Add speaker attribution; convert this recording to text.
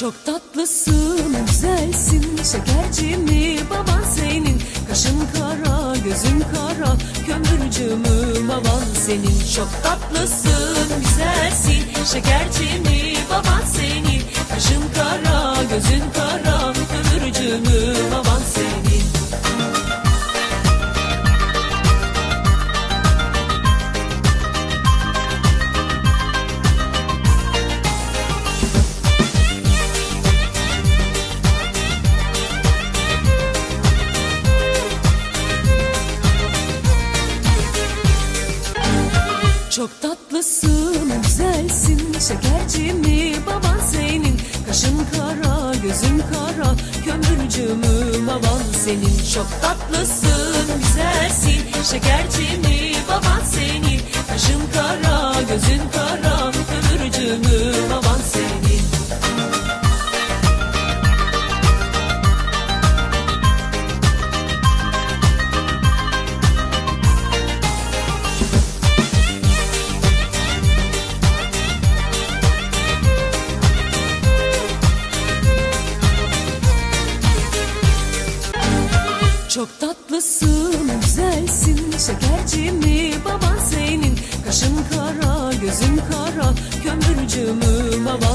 Speaker 1: Çok tatlısın, güzelsin, şekerci baban senin? Kaşın kara, gözün kara, kömürcü mü baban senin? Çok tatlısın, güzelsin, şekerci baban senin? Kaşın kara, gözün kara, Çok tatlısın, güzelsin, şekerci baban senin? Kaşın kara, gözün kara, kömürcü mü baban senin? Çok tatlısın, güzelsin, şekerci baban senin? Kaşın kara, gözün kara, Çok tatlısın, güzelsin, şekerci baban senin? Kaşın kara, gözün kara, kömürcü baban?